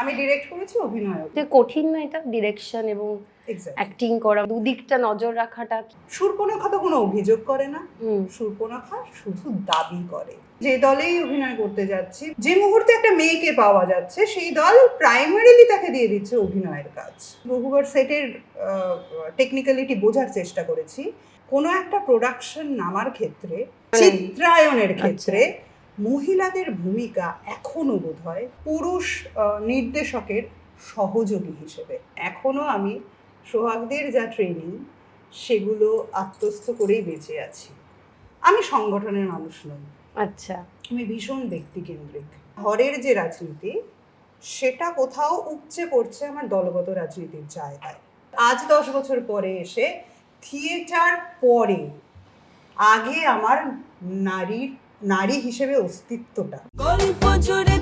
আমি ডিরেক্ট করেছি অভিনয় যে কঠিন না এটা ডিরেকশন এবং অ্যাক্টিং করা দুদিকটা নজর রাখাটা। সুরপনখা তো কোনো অভিযোগ করে না। সুরপনখা শুধু দাবি করে। যে দলেই অভিনয় করতে যাচ্ছি যে মুহূর্তে একটা মেয়েকে পাওয়া যাচ্ছে সেই দল প্রাইমারিলি তাকে দিয়ে দিচ্ছে অভিনয়ের কাজ। বহুবার সেটের টেকনিক্যালিটি বোঝার চেষ্টা করেছি। কোনো একটা প্রোডাকশন নামার ক্ষেত্রে চিত্রায়নের ক্ষেত্রে মহিলাদের ভূমিকা এখনও বোধ হয় পুরুষ নির্দেশকের সহযোগী হিসেবে। এখনও আমি সোহাগদের যা ট্রেনিং সেগুলো আত্মস্থ করেই বেঁচে আছি। আমি সংগঠনের মানুষ নই। আচ্ছা। আমি ভীষণ ব্যক্তিকেন্দ্রিক। ঘরের যে রাজনীতি সেটা কোথাও উপচে পড়ছে আমার দলগত রাজনীতির জায়গায়। আজ দশ বছর পরে এসে থিয়েটার পরে আগে আমার নারীর নারী হিসেবে অস্তিত্বটা। গল্প জুড়ে